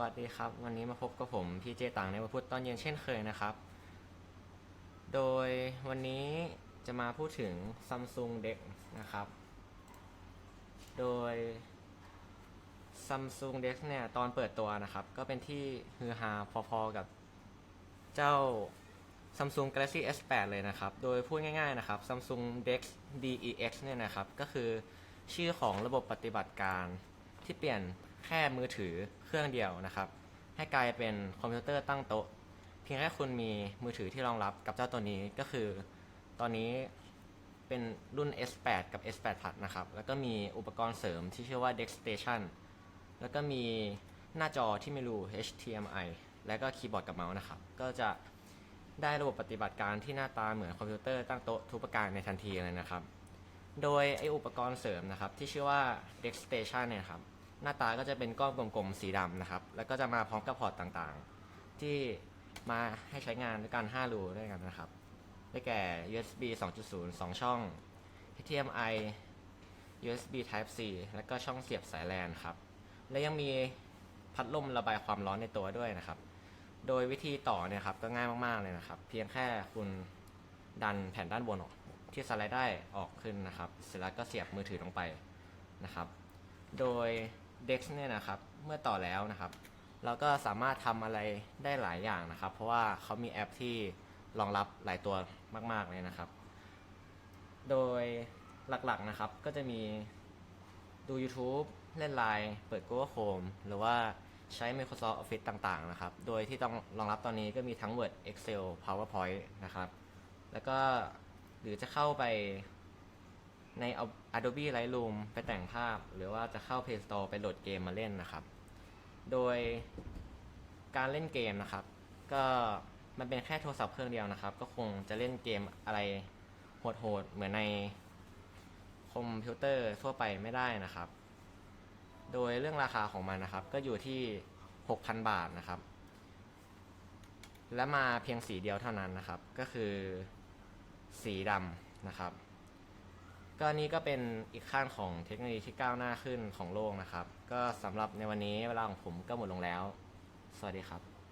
วัสดีครับ วันนี้มาพบกับผมพี่เจตังในวันพุธตอนเย็นเช่นเคยนะครับ โดยวันนี้จะมาพูดถึง Samsung Dex นะครับ โดย Samsung Dex เนี่ยตอนเปิดตัวนะครับ ก็เป็นที่ฮือฮาพอๆกับเจ้า Samsung Galaxy S8 เลยนะครับ โดยพูดง่ายๆนะครับ Samsung Dex DEX เนี่ยนะครับ ก็คือชื่อของระบบปฏิบัติการที่เปลี่ยน แค่มือถือเครื่องเดียวนะครับ ให้กลายเป็นคอมพิวเตอร์ตั้งโต๊ะ เพียงแค่คุณมีมือถือที่รองรับกับเจ้าตัวนี้ก็คือ ตอนนี้เป็นรุ่น S8 กับ S8 Plus นะครับ แล้วก็มีอุปกรณ์เสริมที่ชื่อว่า Dex Station แล้วก็มีหน้าจอที่ไม่รู HDMI และก็คีย์บอร์ดกับเมาส์นะครับ ก็จะได้ระบบปฏิบัติการที่หน้าตาเหมือนคอมพิวเตอร์ตั้งโต๊ะทุกประการในทันทีเลยนะครับ โดยไออุปกรณ์เสริมนะครับที่ชื่อว่า Dex Station เนี่ยครับ หน้าตาก็จะเป็นก้อนกลมๆสีดำนะครับ แล้วก็จะมาพร้อมกับพอร์ตต่างๆ ที่มาให้ใช้งานด้วยกัน5รูด้วยกันนะครับ ได้แก่ USB 2.0 2 ช่อง HDMI USB Type C แล้วก็ช่องเสียบสายแลนครับ และยังมีพัดลมระบายความร้อนในตัวด้วยนะครับ โดยวิธีต่อเนี่ยครับก็ง่ายมากๆเลยนะครับ เพียงแค่คุณดันแผ่นด้านบนออกที่สไลด์ได้ออกขึ้นนะครับ เสร็จแล้วก็เสียบมือถือลงไปนะครับ โดย Dex เนี่ยนะครับ เมื่อต่อแล้วนะครับ เราก็สามารถทำอะไรได้หลายอย่างนะครับ เพราะว่าเขามีแอปที่รองรับหลายตัวมาก ๆ เลยนะครับ โดยหลักๆนะครับก็จะมีดู YouTube เล่นไลน์เปิด Google Chrome หรือว่าใช้ Microsoft Office ต่าง ๆ นะครับ โดยที่ต้องรองรับตอนนี้ก็มีทั้ง Word Excel PowerPoint นะครับ แล้วก็หรือจะเข้าไปใน Adobe Lightroom ไปแต่งภาพ หรือว่าจะเข้า Play Store ไปโหลดเกมมาเล่นนะครับ โดยการเล่นเกมนะครับ ก็มันเป็นแค่โทรศัพท์เครื่องเดียวนะครับ ก็คงจะเล่นเกมอะไรโหดๆเหมือนในคอมพิวเตอร์ทั่วไปไม่ได้นะครับ โดยเรื่องราคาของมันนะครับ ก็อยู่ที่ 6,000 บาทนะครับ และมาเพียงสีเดียวเท่านั้นนะครับ ก็คือสีดำนะครับ ก็นี่ก็เป็นอีกขั้นของเทคโนโลยีที่ก้าวหน้าขึ้นของโลกนะครับ ก็สำหรับในวันนี้เวลาของผมก็หมดลงแล้ว สวัสดีครับ